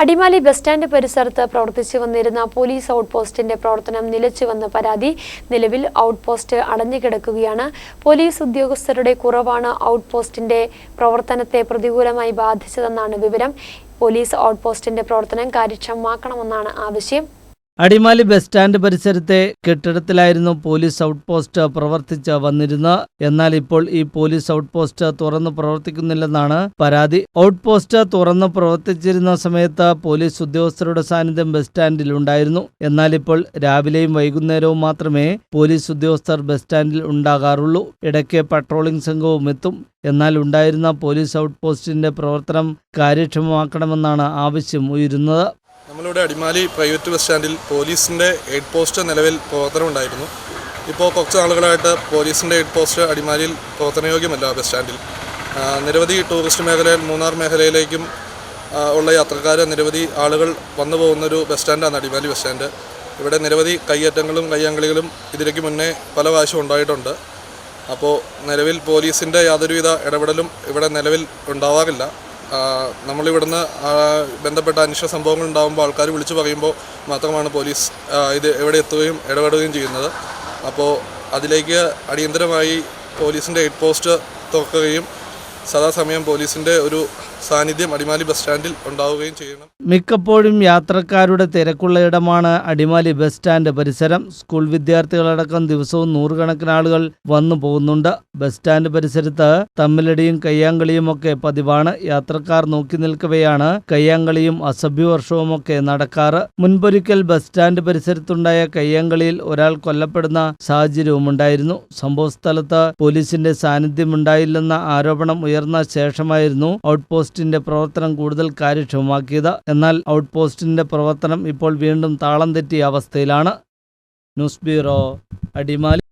Adimali bus stand പരിസരത്ത് പ്രവർത്തിച്ചു വന്നിരുന്ന പോലീസ് ഔട്ട് പോസ്റ്റിന്റെ പ്രവർത്തനം നിലച്ചുവെന്ന പരാതി നിലവിൽ ഔട്ട് പോസ്റ്റ് അടഞ്ഞുകിടക്കുകയാണ് പോലീസ് ഉദ്യോഗസ്ഥരുടെ കുറവാണ് ഔട്ട് പോസ്റ്റിന്റെ പ്രവർത്തനത്തെ പ്രതികൂലമായി ബാധിച്ചതെന്നാണ് വിവരം. പോലീസ് ഔട്ട് പോസ്റ്റിന്റെ പ്രവർത്തനം കാര്യക്ഷമമാക്കണമെന്നാണ് ആവശ്യം. അടിമാലി ബസ് സ്റ്റാൻഡ് പരിസരത്തെ കെട്ടിടത്തിലായിരുന്നു പോലീസ് ഔട്ട് പോസ്റ്റ് പ്രവർത്തിച്ച് വന്നിരുന്നത്. എന്നാൽ ഇപ്പോൾ ഈ പോലീസ് ഔട്ട് പോസ്റ്റ് തുറന്നു പ്രവർത്തിക്കുന്നില്ലെന്നാണ് പരാതി. ഔട്ട് പോസ്റ്റ് തുറന്നു പ്രവർത്തിച്ചിരുന്ന സമയത്ത് പോലീസ് ഉദ്യോഗസ്ഥരുടെ സാന്നിധ്യം ബസ് സ്റ്റാൻഡിൽ ഉണ്ടായിരുന്നു. എന്നാൽ ഇപ്പോൾ രാവിലെയും വൈകുന്നേരവും മാത്രമേ പോലീസ് ഉദ്യോഗസ്ഥർ ബസ് സ്റ്റാൻഡിൽ ഉണ്ടാകാറുള്ളൂ. ഇടയ്ക്ക് പട്രോളിംഗ് സംഘവും എത്തും. എന്നാൽ ഉണ്ടായിരുന്ന പോലീസ് ഔട്ട് പോസ്റ്റിന്റെ പ്രവർത്തനം കാര്യക്ഷമമാക്കണമെന്നാണ് ആവശ്യം ഉയരുന്നത്. നമ്മളിവിടെ അടിമാലി പ്രൈവറ്റ് ബസ് സ്റ്റാൻഡിൽ പോലീസിന്റെ എയ്ഡ് പോസ്റ്റ് നിലവിൽ പ്രവർത്തനമുണ്ടായിരുന്നു. ഇപ്പോൾ കുറച്ച് നാളുകളായിട്ട് പോലീസിന്റെ എയ്ഡ് പോസ്റ്റ് അടിമാലിയിൽ പ്രവർത്തനയോഗ്യമല്ല ബസ് സ്റ്റാൻഡിൽ. നിരവധി ടൂറിസ്റ്റ് മേഖലയിൽ മൂന്നാർ മേഖലയിലേക്കും ഉള്ള യാത്രക്കാർ നിരവധി ആളുകൾ വന്നു പോകുന്നൊരു ബസ് സ്റ്റാൻഡാണ് അടിമാലി ബസ് സ്റ്റാൻഡ്. ഇവിടെ നിരവധി കയ്യേറ്റങ്ങളും കയ്യാങ്കളികളും ഇതിലേക്ക് മുന്നേ പല പ്രാവശ്യം ഉണ്ടായിട്ടുണ്ട്. അപ്പോൾ നിലവിൽ പോലീസിന്റെ യാതൊരുവിധ ഇടപെടലും ഇവിടെ നിലവിൽ ഉണ്ടാവാറില്ല. നമ്മളിവിടുന്ന് ബന്ധപ്പെട്ട അനിഷ്ട സംഭവങ്ങൾ ഉണ്ടാകുമ്പോൾ ആൾക്കാർ വിളിച്ചു പറയുമ്പോൾ മാത്രമാണ് പോലീസ് ഇത് എവിടെ എത്തുകയും ഇടപെടുകയും ചെയ്യുന്നത്. അപ്പോൾ അതിലേക്ക് അടിയന്തരമായി പോലീസിന്റെ ഹെഡ് പോസ്റ്റ് തുറക്കുകയും സദാസമയം പോലീസിന്റെ ഒരു സാന്നിധ്യം അടിമാലി ബസ് സ്റ്റാൻഡിൽ ഉണ്ടാവുകയും ചെയ്യണം. മിക്കപ്പോഴും യാത്രക്കാരുടെ തിരക്കുള്ള ഇടമാണ് അടിമാലി ബസ് സ്റ്റാൻഡ് പരിസരം. സ്കൂൾ വിദ്യാർത്ഥികളടക്കം ദിവസവും നൂറുകണക്കിന് ആളുകൾ വന്നു പോകുന്നുണ്ട്. ബസ് സ്റ്റാൻഡ് പരിസരത്ത് തമ്മിലടിയും കയ്യാങ്കളിയും ഒക്കെ പതിവാണ്. യാത്രക്കാർ നോക്കി നിൽക്കവെയാണ് കയ്യാങ്കളിയും അസഭ്യവർഷവുമൊക്കെ നടക്കാറ്. മുൻപൊരിക്കൽ ബസ് സ്റ്റാൻഡ് പരിസരത്തുണ്ടായ കയ്യാങ്കളിയിൽ ഒരാൾ കൊല്ലപ്പെടുന്ന സാഹചര്യവുമുണ്ടായിരുന്നു. സംഭവസ്ഥലത്ത് പോലീസിന്റെ സാന്നിധ്യമുണ്ടായില്ലെന്ന ആരോപണം ഉയർന്ന ശേഷമായിരുന്നു. ഔട്ട് പോസ്റ്റിന്റെ പ്രവർത്തനം കൂടുതൽ കാര്യക്ഷമമാക്കിയത്. എന്നാൽ ഔട്ട് പോസ്റ്റിന്റെ പ്രവർത്തനം ഇപ്പോൾ വീണ്ടും താളം തെറ്റിയ അവസ്ഥയിലാണ്. News bureau Adimali.